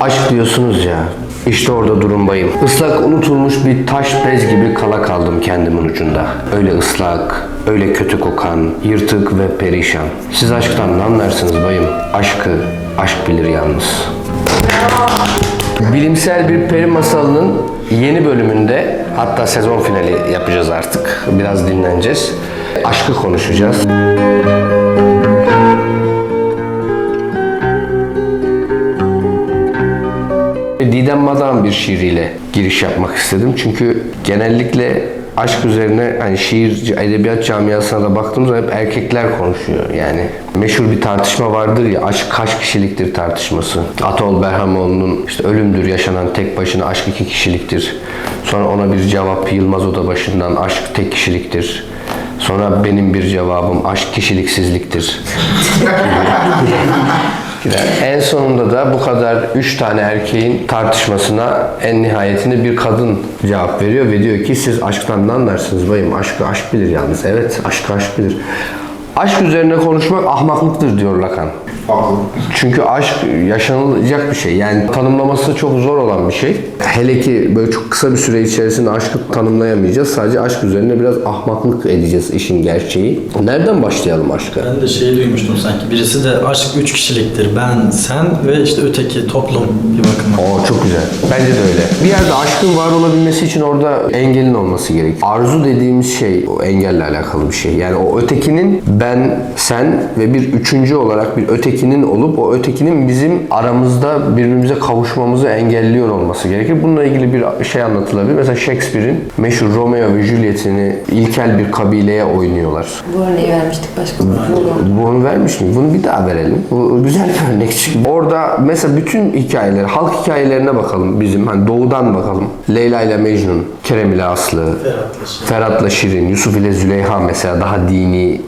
Aşk diyorsunuz ya. İşte orada durum bayım. Islak unutulmuş bir taş bez gibi kala kaldım kendimin ucunda. Öyle ıslak, öyle kötü kokan, yırtık ve perişan. Siz aşktan ne anlarsınız bayım? Aşkı aşk bilir yalnız. Bilimsel bir peri masalının yeni bölümünde hatta sezon finali yapacağız artık. Biraz dinleneceğiz. Aşkı konuşacağız. Didem Madan bir şiiriyle giriş yapmak istedim. Çünkü genellikle aşk üzerine hani şiir, edebiyat camiasına da baktığımızda hep erkekler konuşuyor. Yani meşhur bir tartışma vardır ya aşk kaç kişiliktir tartışması. Atol Berhamoğlu'nun işte ölümdür yaşanan tek başına aşk iki kişiliktir. Sonra ona bir cevap Yılmaz Oda başından aşk tek kişiliktir. Sonra benim bir cevabım aşk kişiliksizliktir. Gider. En sonunda da bu kadar üç tane erkeğin tartışmasına en nihayetinde bir kadın cevap veriyor ve diyor ki siz aşktan ne anlarsınız bayım? Aşkı aşk bilir yalnız. Evet aşkı aşk bilir. Aşk üzerine konuşmak ahmaklıktır diyor Lacan. Haklı. Çünkü aşk yaşanılacak bir şey. Yani tanımlaması çok zor olan bir şey. Hele ki böyle çok kısa bir süre içerisinde aşkı tanımlayamayacağız. Sadece aşk üzerine biraz ahmaklık edeceğiz işin gerçeği. Nereden başlayalım aşka? Ben de şey duymuştum sanki. Birisi de aşk üç kişiliktir. Ben, sen ve işte öteki toplum bir bakıma. Oo çok güzel. Bence de öyle. Bir yerde aşkın var olabilmesi için orada engelin olması gerek. Arzu dediğimiz şey o engelle alakalı bir şey. Yani o ötekinin ben, sen ve bir üçüncü olarak bir ötekinin olup o ötekinin bizim aramızda birbirimize kavuşmamızı engelliyor olması gerekir. Bununla ilgili bir şey anlatılabilir. Mesela Shakespeare'in meşhur Romeo ve Juliet'ini ilkel bir kabileye oynuyorlar. Bu örneği vermiştik başka bir program. Bunu vermiş mi? Bunu bir daha verelim. Bu güzel bir örnek çünkü. Orada mesela bütün hikayeler, halk hikayelerine bakalım bizim. Hani doğudan bakalım. Leyla ile Mecnun, Kerem ile Aslı, Ferhat'la. Ferhat'la Şirin, Yusuf ile Züleyha mesela daha dini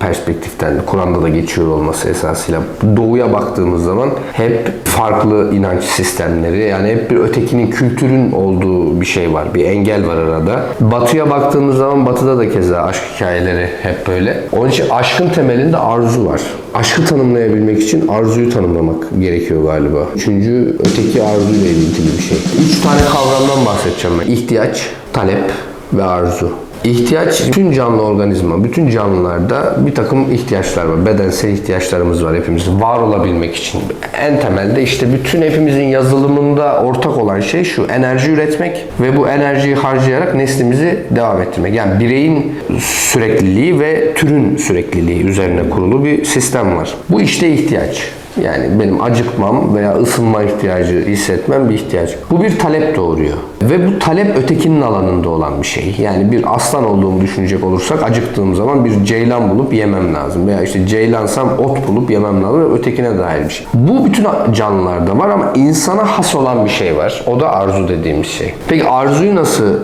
perspektiften Kur'an'da da geçiyor olması esasıyla doğuya baktığımız zaman hep farklı inanç sistemleri yani hep bir ötekinin kültürün olduğu bir şey var. Bir engel var arada. Batıya baktığımız zaman batıda da keza aşk hikayeleri hep böyle. Onun için aşkın temelinde arzu var. Aşkı tanımlayabilmek için arzuyu tanımlamak gerekiyor galiba. Üçüncü öteki arzuyla ilintili bir şey. Üç tane kavramdan bahsedeceğim ben. İhtiyaç, talep ve arzu. İhtiyaç bütün canlı organizma, bütün canlılarda bir takım ihtiyaçlar var. Bedensel ihtiyaçlarımız var hepimizin. Var olabilmek için. En temelde işte bütün hepimizin yazılımında ortak olan şey şu. Enerji üretmek ve bu enerjiyi harcayarak neslimizi devam ettirmek. Yani bireyin sürekliliği ve türün sürekliliği üzerine kurulu bir sistem var. Bu işte ihtiyaç. Yani benim acıkmam veya ısınma ihtiyacı hissetmem bir ihtiyaç. Bu bir talep doğuruyor. Ve bu talep ötekinin alanında olan bir şey. Yani bir aslan olduğumu düşünecek olursak acıktığım zaman bir ceylan bulup yemem lazım. Veya işte ceylansam ot bulup yemem lazım ötekine dair bir şey. Bu bütün canlılarda var ama insana has olan bir şey var. O da arzu dediğimiz şey. Peki arzuyu nasıl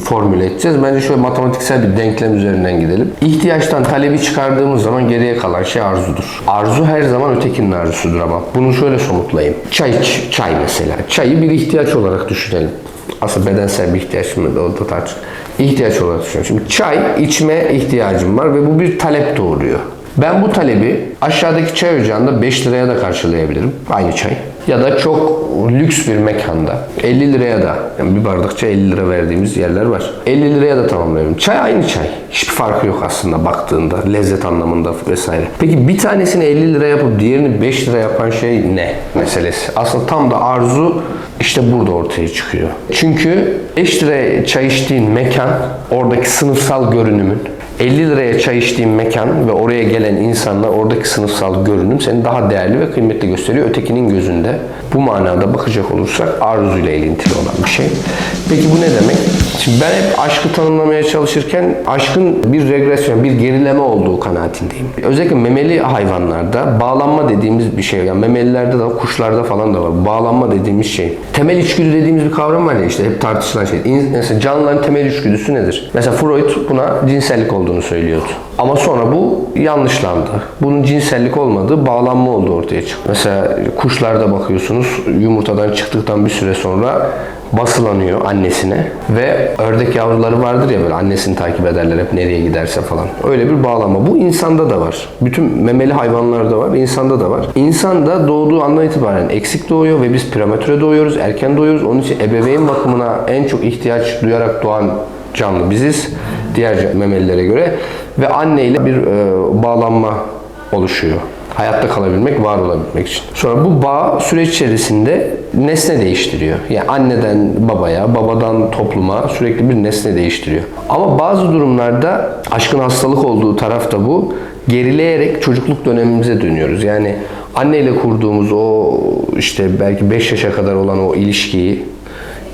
formüle edeceğiz. Bence şöyle matematiksel bir denklem üzerinden gidelim. İhtiyaçtan talebi çıkardığımız zaman geriye kalan şey arzudur. Arzu her zaman ötekinin arzusudur ama. Bunu şöyle somutlayayım. Çay iç, çay mesela. Çayı bir ihtiyaç olarak düşünelim. Aslında bedensel bir ihtiyaç mı? O da tartış. İhtiyaç olarak düşünüyorum. Şimdi çay içme ihtiyacım var ve bu bir talep doğuruyor. Ben bu talebi aşağıdaki çay ocağında 5 liraya da karşılayabilirim. Aynı çay. Ya da çok lüks bir mekanda 50 liraya da yani bir bardak çay 50 lira verdiğimiz yerler var. 50 liraya da tamamlayabilirim. Çay aynı çay. Hiçbir farkı yok aslında baktığında lezzet anlamında vesaire. Peki bir tanesini 50 lira yapıp diğerini 5 lira yapan şey ne meselesi? Aslında tam da arzu işte burada ortaya çıkıyor. Çünkü 5 liraya çay içtiğin mekan oradaki sınıfsal görünümün 50 liraya çay içtiğin mekan ve oraya gelen insanlar oradaki sınıfsal görünüm seni daha değerli ve kıymetli gösteriyor ötekinin gözünde. Bu manada bakacak olursak arzuyla ilintili olan bir şey. Peki bu ne demek? Şimdi ben hep aşkı tanımlamaya çalışırken aşkın bir regresyon, bir gerileme olduğu kanaatindeyim. Özellikle memeli hayvanlarda bağlanma dediğimiz bir şey. Yani memelilerde de kuşlarda falan da var. Bağlanma dediğimiz şey. Temel içgüdü dediğimiz bir kavram var ya işte hep tartışılan şey. Mesela canlıların temel içgüdüsü nedir? Mesela Freud buna cinsellik olduğunu söylüyordu. Ama sonra bu yanlışlandı. Bunun cinsellik olmadığı bağlanma olduğu ortaya çıktı. Mesela kuşlarda bakıyorsunuz yumurtadan çıktıktan bir süre sonra basılanıyor annesine ve ördek yavruları vardır ya böyle annesini takip ederler hep nereye giderse falan. Öyle bir bağlama. Bu insanda da var. Bütün memeli hayvanlarda var, insanda da var. İnsan da doğduğu andan itibaren eksik doğuyor ve biz prematüre doğuyoruz, erken doğuyoruz. Onun için ebeveyn bakımına en çok ihtiyaç duyarak doğan canlı biziz diğer memelilere göre ve anne ile bir e, bağlanma oluşuyor. Hayatta kalabilmek, var olabilmek için. Sonra bu bağ süreç içerisinde nesne değiştiriyor. Yani anneden babaya, babadan topluma sürekli bir nesne değiştiriyor. Ama bazı durumlarda aşkın hastalık olduğu taraf da bu. Gerileyerek çocukluk dönemimize dönüyoruz. Yani anneyle kurduğumuz o işte belki 5 yaşa kadar olan o ilişkiyi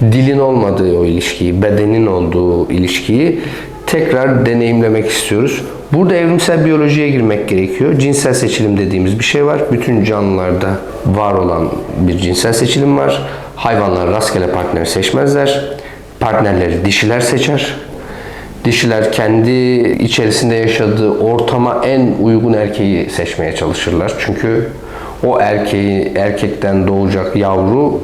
dilin olmadığı o ilişkiyi, bedenin olduğu ilişkiyi tekrar deneyimlemek istiyoruz. Burada evrimsel biyolojiye girmek gerekiyor. Cinsel seçilim dediğimiz bir şey var. Bütün canlılarda var olan bir cinsel seçilim var. Hayvanlar rastgele partner seçmezler. Partnerleri dişiler seçer. Dişiler kendi içerisinde yaşadığı ortama en uygun erkeği seçmeye çalışırlar. Çünkü o erkeği erkekten doğacak yavru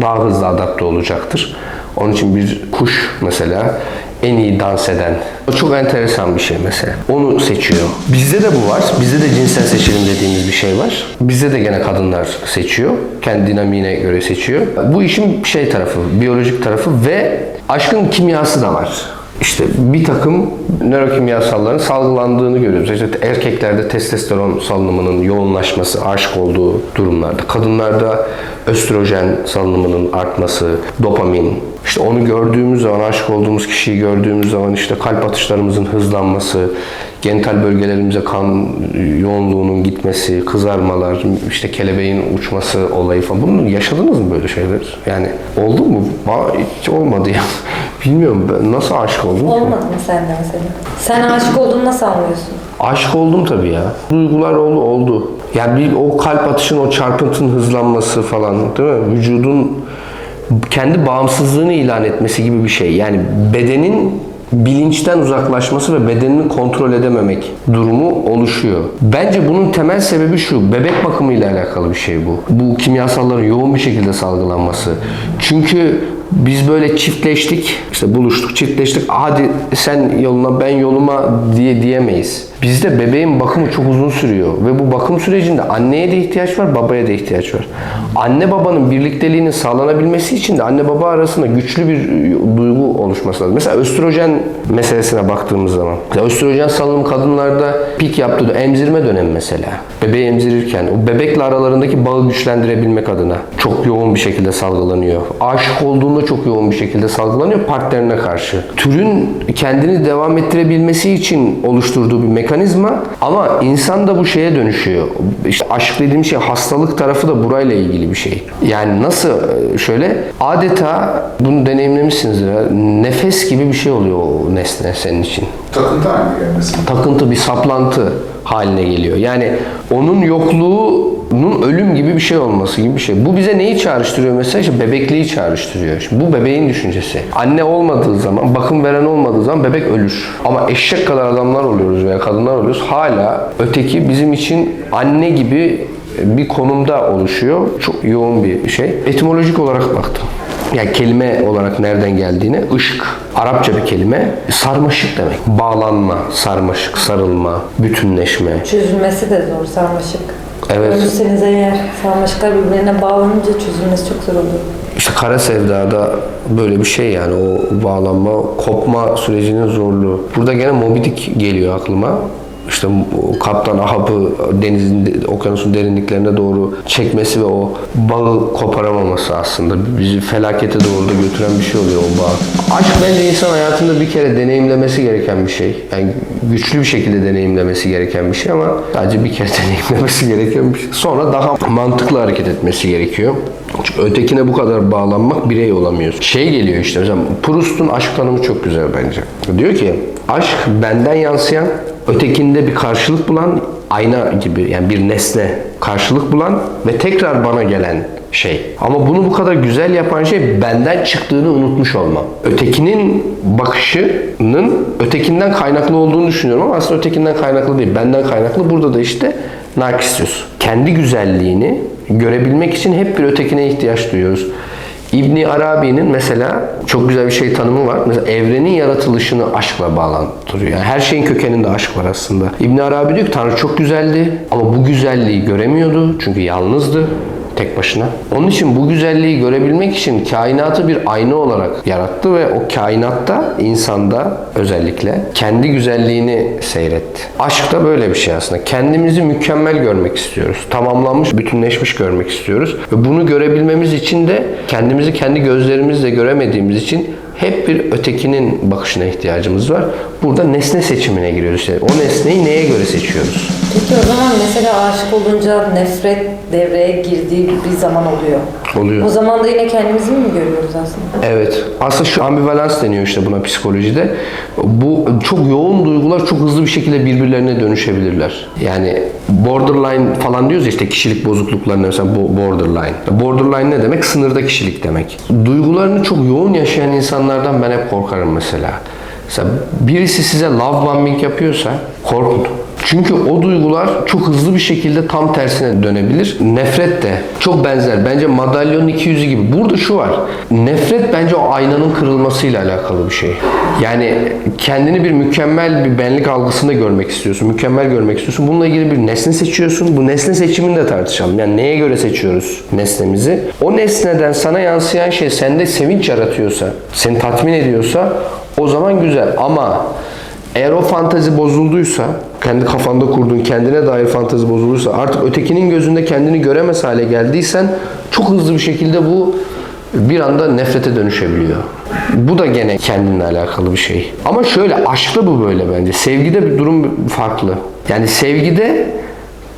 daha hızlı adapte olacaktır. Onun için bir kuş mesela en iyi dans eden. O çok enteresan bir şey mesela. Onu seçiyor. Bizde de bu var. Bizde de cinsel seçilim dediğimiz bir şey var. Bizde de gene kadınlar seçiyor. Kendi dinamiğine göre seçiyor. Bu işin şey tarafı, biyolojik tarafı ve aşkın kimyası da var. İşte bir takım nörokimyasalların salgılandığını görüyoruz. İşte erkeklerde testosteron salınımının yoğunlaşması, aşık olduğu durumlarda. Kadınlarda östrojen salınımının artması, dopamin. İşte onu gördüğümüz zaman, aşık olduğumuz kişiyi gördüğümüz zaman işte kalp atışlarımızın hızlanması, genital bölgelerimize kan yoğunluğunun gitmesi, kızarmalar, işte kelebeğin uçması olayı falan. Bunu yaşadınız mı böyle şeyler? Yani oldu mu? Hiç olmadı ya. Bilmiyorum ben nasıl aşık oldum? Olmadı mı sende mesela? Sen aşık olduğunu nasıl anlıyorsun? Aşık oldum tabii ya. Duygular oldu oldu. Yani bir o kalp atışın o çarpıntının hızlanması falan değil mi? Vücudun kendi bağımsızlığını ilan etmesi gibi bir şey. Yani bedenin bilinçten uzaklaşması ve bedenini kontrol edememek durumu oluşuyor. Bence bunun temel sebebi şu. Bebek bakımıyla alakalı bir şey bu. Bu kimyasalların yoğun bir şekilde salgılanması. Çünkü biz böyle çiftleştik, işte buluştuk, çiftleştik. Hadi sen yoluna, ben yoluma diye diyemeyiz. Bizde bebeğin bakımı çok uzun sürüyor ve bu bakım sürecinde anneye de ihtiyaç var, babaya da ihtiyaç var. Anne babanın birlikteliğinin sağlanabilmesi için de anne baba arasında güçlü bir duygu oluşması lazım. Mesela östrojen meselesine baktığımız zaman. Östrojen salınımı kadınlarda pik yaptığı emzirme dönemi mesela. Bebeği emzirirken o bebekle aralarındaki bağı güçlendirebilmek adına çok yoğun bir şekilde salgılanıyor. Aşık olduğunda çok yoğun bir şekilde salgılanıyor partnerine karşı. Türün kendini devam ettirebilmesi için oluşturduğu bir mekanizma ama insan da bu şeye dönüşüyor. İşte aşk dediğim şey hastalık tarafı da burayla ilgili bir şey. Yani nasıl e, şöyle adeta bunu deneyimlemişsinizdir. ha, Nefes gibi bir şey oluyor o nesne senin için Takıntı haline gelmesi. takıntı bir saplantı haline geliyor. Yani onun yokluğunun ölüm gibi bir şey olması gibi bir şey. Bu bize neyi çağrıştırıyor mesela? İşte bebekliği çağrıştırıyor. Şimdi bu bebeğin düşüncesi. Anne olmadığı zaman, bakım veren olmadığı zaman bebek ölür. Ama eşek kadar adamlar oluyoruz veya kadınlar oluyoruz. Hala öteki bizim için anne gibi bir konumda oluşuyor. Çok yoğun bir şey. Etimolojik olarak baktım. Yani kelime olarak nereden geldiğine ışık. Arapça bir kelime. Sarmaşık demek. Bağlanma, sarmaşık, sarılma, bütünleşme. Çözülmesi de zor sarmaşık. Evet. Ölürseniz eğer sarmaşıklar birbirine bağlanınca çözülmesi çok zor oluyor. İşte kara sevdada böyle bir şey yani o bağlanma, kopma sürecinin zorluğu. Burada gene Moby Dick geliyor aklıma. İşte kaptan Ahab'ı denizin, okyanusun derinliklerine doğru çekmesi ve o bağı koparamaması aslında bizi felakete doğru da götüren bir şey oluyor o bağ. Aşk bence insan hayatında bir kere deneyimlemesi gereken bir şey. Yani güçlü bir şekilde deneyimlemesi gereken bir şey ama sadece bir kere deneyimlemesi gereken bir şey. Sonra daha mantıklı hareket etmesi gerekiyor. Çünkü ötekine bu kadar bağlanmak birey olamıyorsun. Şey geliyor işte mesela Proust'un aşk tanımı çok güzel bence. Diyor ki aşk benden yansıyan, ötekinde bir karşılık bulan, ayna gibi yani bir nesne karşılık bulan ve tekrar bana gelen şey. Ama bunu bu kadar güzel yapan şey benden çıktığını unutmuş olmam. Ötekinin bakışının ötekinden kaynaklı olduğunu düşünüyorum ama aslında ötekinden kaynaklı değil. Benden kaynaklı. Burada da işte Narkissus. Kendi güzelliğini görebilmek için hep bir ötekine ihtiyaç duyuyoruz. İbni Arabi'nin mesela çok güzel bir şey tanımı var. Mesela evrenin yaratılışını aşkla bağlantırıyor. Yani her şeyin kökeninde aşk var aslında. İbni Arabi diyor ki Tanrı çok güzeldi ama bu güzelliği göremiyordu çünkü yalnızdı tek başına. Onun için bu güzelliği görebilmek için kainatı bir ayna olarak yarattı ve o kainatta insanda özellikle kendi güzelliğini seyretti. Aşk da böyle bir şey aslında. Kendimizi mükemmel görmek istiyoruz. Tamamlanmış, bütünleşmiş görmek istiyoruz. Ve bunu görebilmemiz için de kendimizi kendi gözlerimizle göremediğimiz için hep bir ötekinin bakışına ihtiyacımız var. Burada nesne seçimine giriyoruz. İşte o nesneyi neye göre seçiyoruz? Peki o zaman mesela aşık olunca nefret devreye girdiği bir zaman oluyor. Oluyor. O zaman da yine kendimizi mi görüyoruz aslında? Evet. Aslında şu ambivalans deniyor işte buna psikolojide. Bu çok yoğun duygular çok hızlı bir şekilde birbirlerine dönüşebilirler. Yani borderline falan diyoruz ya işte kişilik bozukluklarına mesela bu borderline. Borderline ne demek? Sınırda kişilik demek. Duygularını çok yoğun yaşayan insanlardan ben hep korkarım mesela. Mesela birisi size love bombing yapıyorsa korkun. Çünkü o duygular çok hızlı bir şekilde tam tersine dönebilir. Nefret de çok benzer. Bence madalyonun iki yüzü gibi. Burada şu var. Nefret bence o aynanın kırılmasıyla alakalı bir şey. Yani kendini bir mükemmel bir benlik algısında görmek istiyorsun. Mükemmel görmek istiyorsun. Bununla ilgili bir nesne seçiyorsun. Bu nesne seçimini de tartışalım. Yani neye göre seçiyoruz nesnemizi? O nesneden sana yansıyan şey sende sevinç yaratıyorsa, seni tatmin ediyorsa o zaman güzel. Ama eğer o fantazi bozulduysa, kendi kafanda kurduğun kendine dair fantazi bozulduysa, artık ötekinin gözünde kendini göremez hale geldiysen çok hızlı bir şekilde bu bir anda nefrete dönüşebiliyor. Bu da gene kendinle alakalı bir şey. Ama şöyle aşkta bu böyle bence. Sevgide bir durum farklı. Yani sevgide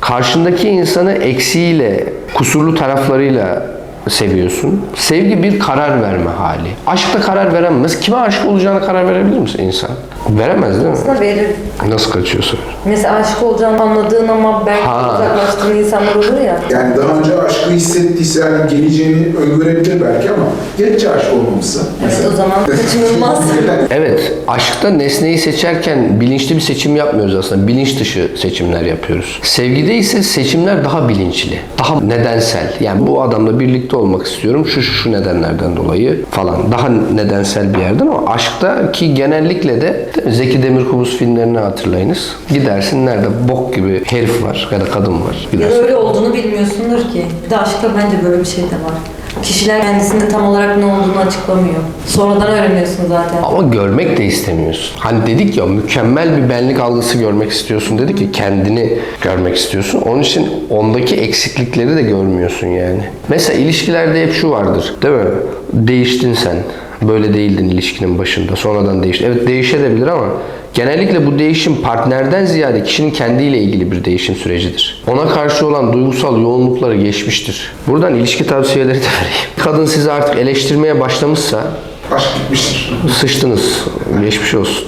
karşındaki insanı eksiğiyle, kusurlu taraflarıyla seviyorsun. Sevgi bir karar verme hali. Aşkta karar veremez. Kime aşık olacağına karar verebilir misin insan? Veremez değil mi? Aslında verir. Nasıl kaçıyorsun? Mesela aşık olacağını anladığın ama belki Ha. uzaklaştığın insanlar olur ya. Yani daha önce aşkı hissettiyse yani geleceğini öngörebilir belki ama geçici aşık olmamışsa. Evet o zaman kaçınılmaz. Evet, aşkta nesneyi seçerken bilinçli bir seçim yapmıyoruz aslında. Bilinç dışı seçimler yapıyoruz. Sevgide ise seçimler daha bilinçli, daha nedensel. Yani bu adamla birlikte olmak istiyorum şu şu, nedenlerden dolayı falan. Daha nedensel bir yerden ama aşkta ki genellikle de Zeki Demirkubuz filmlerini hatırlayınız. Gidersin nerede bok gibi herif var ya da kadın var. Gidersin. öyle olduğunu bilmiyorsundur ki. Bir de aşkta bence böyle bir şey de var. Kişiler kendisinde tam olarak ne olduğunu açıklamıyor. Sonradan öğreniyorsun zaten. Ama görmek de istemiyorsun. Hani dedik ya mükemmel bir benlik algısı görmek istiyorsun dedik ki kendini görmek istiyorsun. Onun için ondaki eksiklikleri de görmüyorsun yani. Mesela ilişkilerde hep şu vardır değil mi? Değiştin sen. Böyle değildin ilişkinin başında. Sonradan değişti. Evet değişebilir ama genellikle bu değişim partnerden ziyade kişinin kendiyle ilgili bir değişim sürecidir. Ona karşı olan duygusal yoğunlukları geçmiştir. Buradan ilişki tavsiyeleri de vereyim. Kadın sizi artık eleştirmeye başlamışsa Aşk bitmiştir. Sıçtınız. Geçmiş olsun.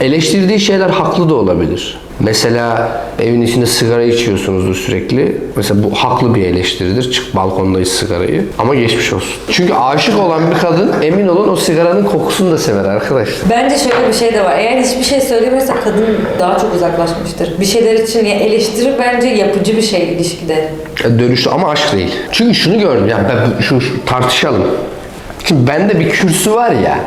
Eleştirdiği şeyler haklı da olabilir. Mesela evin içinde sigara içiyorsunuzdur sürekli. Mesela bu haklı bir eleştiridir. Çık balkonda iç sigarayı. Ama geçmiş olsun. Çünkü aşık olan bir kadın emin olun o sigaranın kokusunu da sever arkadaşlar. Bence şöyle bir şey de var. Eğer hiçbir şey söylemiyorsa kadın daha çok uzaklaşmıştır. Bir şeyler için ya eleştiri bence yapıcı bir şey ilişkide. E, Dönüştü ama aşk değil. Çünkü şunu gördüm. Yani ben şu, şu tartışalım. Şimdi bende bir kürsü var ya.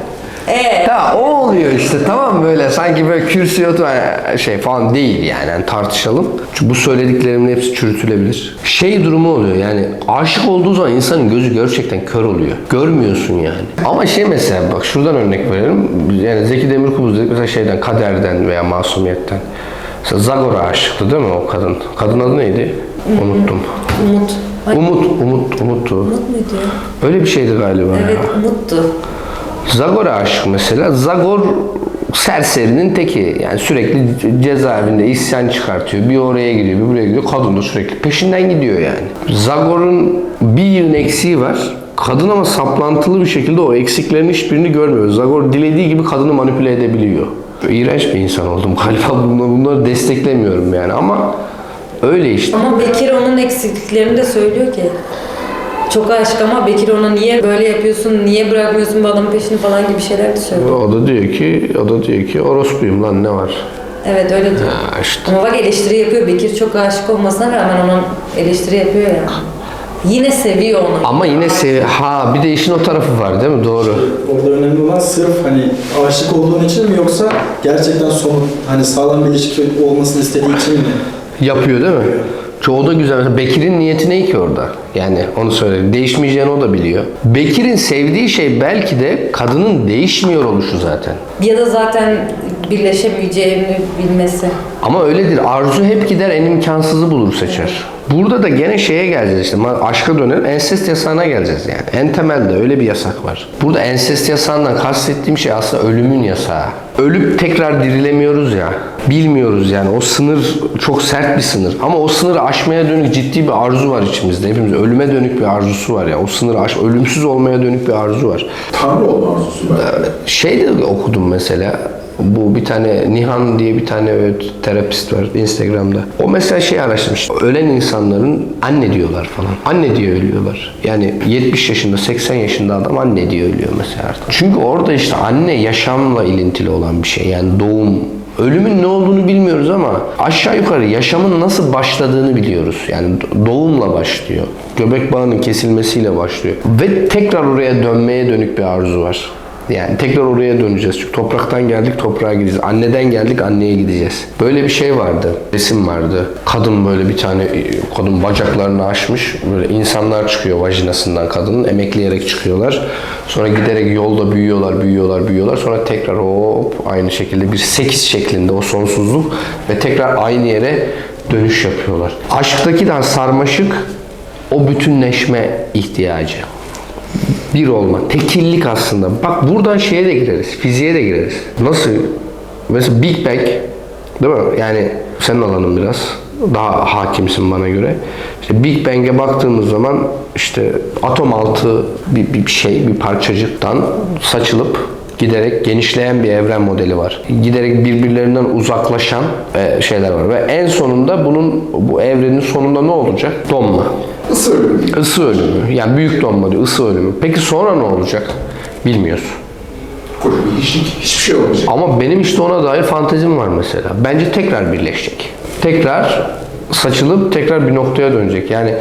Ee, Ya o oluyor işte tamam böyle sanki böyle kürsüye oturan şey falan değil yani. yani tartışalım. Çünkü bu söylediklerimin hepsi çürütülebilir. Şey durumu oluyor yani aşık olduğu zaman insanın gözü gerçekten kör oluyor. Görmüyorsun yani. Ama şey mesela bak şuradan örnek verelim. Yani Zeki Demirkubuz dedik mesela şeyden kaderden veya masumiyetten. Mesela Zagor'a aşıktı değil mi o kadın? Kadın adı neydi? Unuttum. Umut. Umut, Umut, Umut'tu. Umut muydu? Öyle bir şeydi galiba. Evet ya. Umut'tu. Zagor'a aşık mesela. Zagor serserinin teki. Yani sürekli cezaevinde isyan çıkartıyor. Bir oraya gidiyor, bir buraya gidiyor. Kadın da sürekli peşinden gidiyor yani. Zagor'un bir yığın eksiği var. Kadın ama saplantılı bir şekilde o eksiklerin hiçbirini görmüyor. Zagor dilediği gibi kadını manipüle edebiliyor. İğrenç bir insan oldum. Galiba bunları, bunları desteklemiyorum yani ama öyle işte. Ama Bekir onun eksikliklerini de söylüyor ki. Çok aşık ama Bekir ona niye böyle yapıyorsun, niye bırakmıyorsun bu adamın peşini falan gibi şeyler de söylüyor. O da diyor ki, o da diyor ki orospuyum lan ne var? Evet öyle diyor. Ha işte. Ama bak eleştiri yapıyor. Bekir çok aşık olmasına rağmen onun eleştiri yapıyor yani. Yine seviyor onu. Ama yine sev ha bir de işin o tarafı var değil mi? Doğru. Orada önemli olan sırf hani aşık olduğun için mi yoksa gerçekten somut hani sağlam bir ilişki olmasını istediği için mi? Yapıyor değil mi? Çoğu da güzel. Mesela Bekir'in niyeti ne ki orada? Yani onu söyleyeyim. Değişmeyeceğini o da biliyor. Bekir'in sevdiği şey belki de kadının değişmiyor oluşu zaten. Ya da zaten birleşemeyeceğini bilmesi. Ama öyledir. Arzu hep gider en imkansızı bulur seçer. Burada da gene şeye geleceğiz işte. Aşka dönelim. Ensest yasağına geleceğiz yani. En temelde öyle bir yasak var. Burada ensest yasağından kastettiğim şey aslında ölümün yasağı. Ölüp tekrar dirilemiyoruz ya. Bilmiyoruz yani. O sınır çok sert bir sınır. Ama o sınırı aşmaya dönük ciddi bir arzu var içimizde. Hepimiz ölüme dönük bir arzusu var ya. O sınırı aş, ölümsüz olmaya dönük bir arzu var. Tanrı olma arzusu belki. Şey de okudum mesela. Bu bir tane Nihan diye bir tane terapist var Instagram'da. O mesela şey araştırmış. Ölen insanların anne diyorlar falan. Anne diye ölüyorlar. Yani 70 yaşında 80 yaşında adam anne diye ölüyor mesela artık. Çünkü orada işte anne yaşamla ilintili olan bir şey. Yani doğum Ölümün ne olduğunu bilmiyoruz ama aşağı yukarı yaşamın nasıl başladığını biliyoruz. Yani doğumla başlıyor. Göbek bağının kesilmesiyle başlıyor. Ve tekrar oraya dönmeye dönük bir arzu var. Yani tekrar oraya döneceğiz. Çünkü topraktan geldik toprağa gideceğiz. Anneden geldik anneye gideceğiz. Böyle bir şey vardı. Resim vardı. Kadın böyle bir tane kadın bacaklarını açmış. Böyle insanlar çıkıyor vajinasından kadının. Emekleyerek çıkıyorlar. Sonra giderek yolda büyüyorlar, büyüyorlar, büyüyorlar. Sonra tekrar hop aynı şekilde bir sekiz şeklinde o sonsuzluk ve tekrar aynı yere dönüş yapıyorlar. Aşktaki de sarmaşık o bütünleşme ihtiyacı bir olma, tekillik aslında. Bak buradan şeye de gireriz, fiziğe de gireriz. Nasıl? Mesela Big Bang, değil mi? Yani senin alanın biraz. Daha hakimsin bana göre. İşte Big Bang'e baktığımız zaman işte atom altı bir, bir şey, bir parçacıktan saçılıp giderek genişleyen bir evren modeli var. Giderek birbirlerinden uzaklaşan e, şeyler var. Ve en sonunda bunun bu evrenin sonunda ne olacak? Donma. Isı ölümü. Isı ölümü. Yani büyük donma diyor, ısı ölümü. Peki sonra ne olacak? Bilmiyoruz. Hiçlik, hiçbir şey olmayacak. Ama benim işte ona dair fantezim var mesela. Bence tekrar birleşecek. Tekrar saçılıp tekrar bir noktaya dönecek. Yani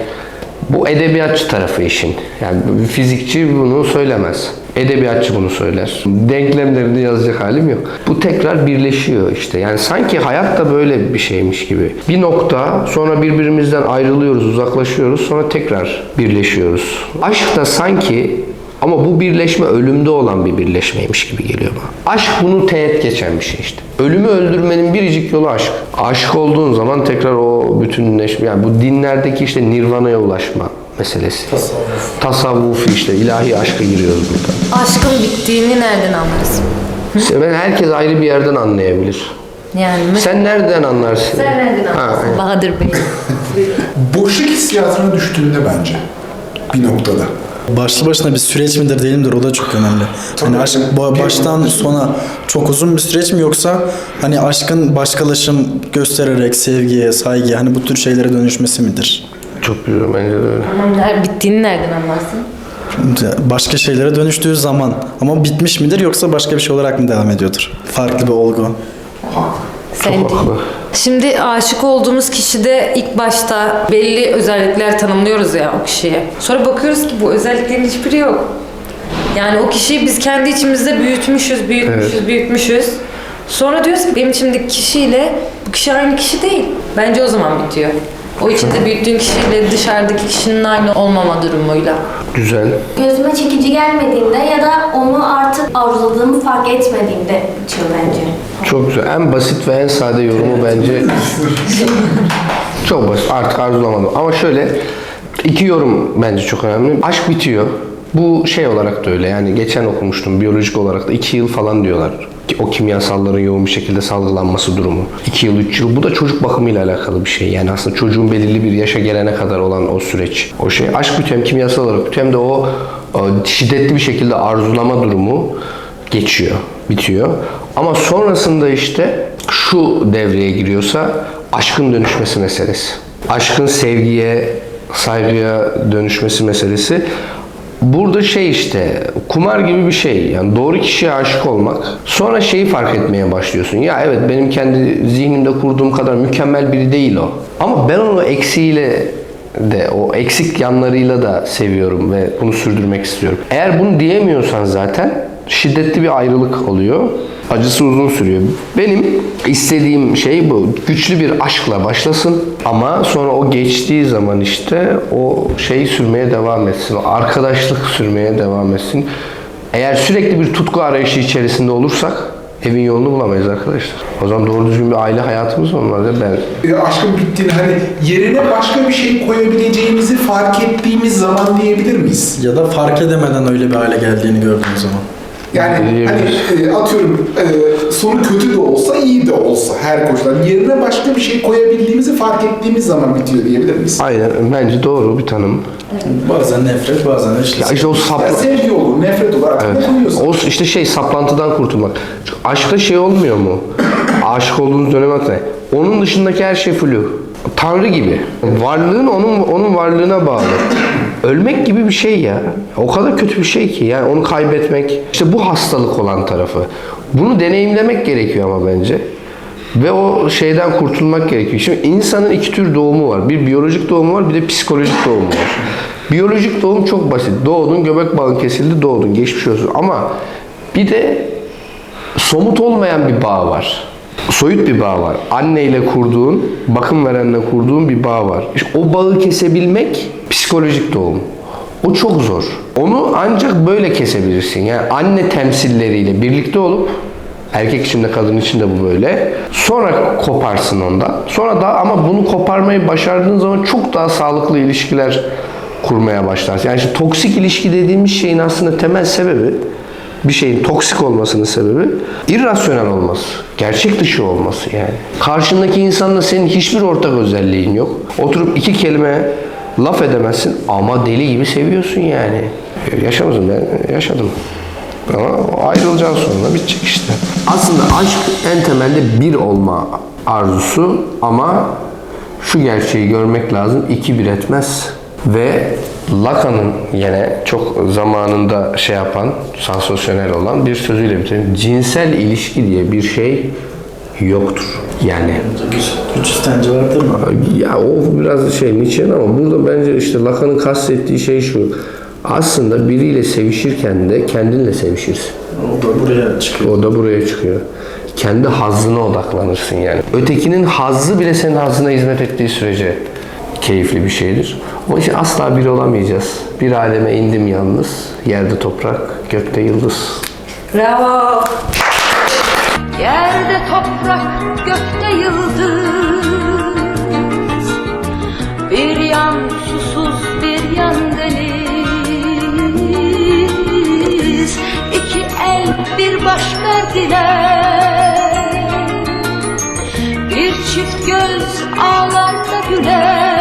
bu edebiyatçı tarafı işin. Yani fizikçi bunu söylemez. Edebiyatçı bunu söyler. Denklemlerini yazacak halim yok. Bu tekrar birleşiyor işte. Yani sanki hayat da böyle bir şeymiş gibi. Bir nokta sonra birbirimizden ayrılıyoruz, uzaklaşıyoruz. Sonra tekrar birleşiyoruz. Aşk da sanki ama bu birleşme ölümde olan bir birleşmeymiş gibi geliyor bana. Aşk bunu teğet geçen bir şey işte. Ölümü öldürmenin biricik yolu aşk. Aşık olduğun zaman tekrar o bütünleşme, yani bu dinlerdeki işte nirvana'ya ulaşma meselesi. Tasavvuf. Tasavvufi işte ilahi aşka giriyoruz burada. Aşkın bittiğini nereden anlarsın? Ben herkes ayrı bir yerden anlayabilir. Yani Sen nereden anlarsın? sen nereden Ha, anlarsın Bahadır Bey? Boşluk hissiyatına düştüğünde bence. Bir noktada. Başlı başına bir süreç midir değil midir o da çok önemli. Hani aşk baştan sona çok uzun bir süreç mi yoksa hani aşkın başkalaşım göstererek sevgiye, saygıya hani bu tür şeylere dönüşmesi midir? Çok güzel bence de öyle. Tamam ner- bittiğini nereden anlarsın? Başka şeylere dönüştüğü zaman ama bitmiş midir yoksa başka bir şey olarak mı devam ediyordur? Farklı bir olgu. Sen Çok değil. haklı. Şimdi aşık olduğumuz kişide ilk başta belli özellikler tanımlıyoruz ya o kişiye. Sonra bakıyoruz ki bu özelliklerin hiçbiri yok. Yani o kişiyi biz kendi içimizde büyütmüşüz, büyütmüşüz, büyütmüşüz. Sonra diyoruz ki benim içimdeki kişiyle bu kişi aynı kişi değil. Bence o zaman bitiyor. O içinde büyüttüğün kişiyle dışarıdaki kişinin aynı olmama durumuyla. Güzel. Gözüme çekici gelmediğinde ya da onu artık arzuladığımı fark etmediğimde bitiyor bence. Çok güzel. En basit ve en sade yorumu bence çok basit. Artık arzulamadım. Ama şöyle iki yorum bence çok önemli. Aşk bitiyor. Bu şey olarak da öyle. Yani geçen okumuştum biyolojik olarak da iki yıl falan diyorlar. O kimyasalların yoğun bir şekilde salgılanması durumu. 2 yıl, 3 yıl. Bu da çocuk bakımıyla alakalı bir şey. Yani aslında çocuğun belirli bir yaşa gelene kadar olan o süreç. O şey. Aşk hem kimyasal olarak hem de o e, şiddetli bir şekilde arzulama durumu geçiyor, bitiyor. Ama sonrasında işte şu devreye giriyorsa aşkın dönüşmesi meselesi. Aşkın sevgiye, saygıya dönüşmesi meselesi. Burada şey işte kumar gibi bir şey. Yani doğru kişiye aşık olmak. Sonra şeyi fark etmeye başlıyorsun. Ya evet benim kendi zihnimde kurduğum kadar mükemmel biri değil o. Ama ben onu eksiğiyle de o eksik yanlarıyla da seviyorum ve bunu sürdürmek istiyorum. Eğer bunu diyemiyorsan zaten şiddetli bir ayrılık oluyor. Acısı uzun sürüyor. Benim istediğim şey bu. Güçlü bir aşkla başlasın ama sonra o geçtiği zaman işte o şeyi sürmeye devam etsin. O arkadaşlık sürmeye devam etsin. Eğer sürekli bir tutku arayışı içerisinde olursak evin yolunu bulamayız arkadaşlar. O zaman doğru düzgün bir aile hayatımız olmaz. ya. Ben E, aşkın bittiğini hani yerine başka bir şey koyabileceğimizi fark ettiğimiz zaman diyebilir miyiz? Ya da fark edemeden öyle bir hale geldiğini gördüğün zaman. Yani hani e, atıyorum e, sonu kötü de olsa iyi de olsa her koşulda yerine başka bir şey koyabildiğimizi fark ettiğimiz zaman bitiyor diyebilir miyiz? aynen bence doğru bir tanım. Bazen nefret, bazen işte. Ya işte o sapla... Ya sevgi olur, nefret olur artık ne koyuyorsun? O işte şey saplantıdan kurtulmak. Çünkü aşkta şey olmuyor mu? Aşık olduğunuz dönem hatırlayın. Onun dışındaki her şey flu. Tanrı gibi. Varlığın onun onun varlığına bağlı. Ölmek gibi bir şey ya. O kadar kötü bir şey ki. Yani onu kaybetmek. İşte bu hastalık olan tarafı. Bunu deneyimlemek gerekiyor ama bence. Ve o şeyden kurtulmak gerekiyor. Şimdi insanın iki tür doğumu var. Bir biyolojik doğumu var, bir de psikolojik doğumu var. Biyolojik doğum çok basit. Doğdun, göbek bağın kesildi, doğdun. Geçmiş olsun. Ama bir de somut olmayan bir bağ var. Soyut bir bağ var. Anneyle kurduğun, bakım verenle kurduğun bir bağ var. İşte o bağı kesebilmek psikolojik doğum. O çok zor. Onu ancak böyle kesebilirsin. Yani anne temsilleriyle birlikte olup Erkek için de kadın için de bu böyle. Sonra koparsın ondan. Sonra da ama bunu koparmayı başardığın zaman çok daha sağlıklı ilişkiler kurmaya başlarsın. Yani işte toksik ilişki dediğimiz şeyin aslında temel sebebi bir şeyin toksik olmasının sebebi irrasyonel olması. Gerçek dışı olması yani. Karşındaki insanla senin hiçbir ortak özelliğin yok. Oturup iki kelime laf edemezsin ama deli gibi seviyorsun yani. Yaşamadın ben yaşadım. Ama ayrılacağın sonra bitecek işte. Aslında aşk en temelde bir olma arzusu ama şu gerçeği görmek lazım. iki bir etmez. Ve Lacan'ın yine çok zamanında şey yapan, sansasyonel olan bir sözüyle bitirelim. Cinsel ilişki diye bir şey yoktur. Yani güç istenci vardır mı? ya o biraz şey Nietzsche'nin ama burada bence işte Lacan'ın kastettiği şey şu. Aslında biriyle sevişirken de kendinle sevişirsin. O da buraya çıkıyor. O da buraya çıkıyor. Kendi hazzına odaklanırsın yani. Ötekinin hazzı bile senin hazzına hizmet ettiği sürece keyifli bir şeydir. Onun için asla bir olamayacağız. Bir aleme indim yalnız. Yerde toprak, gökte yıldız. Bravo. Yerde toprak, gökte yıldız. Bir yan susuz, bir yan deniz. İki el, bir baş verdiler. Bir çift göz ağlarda güler.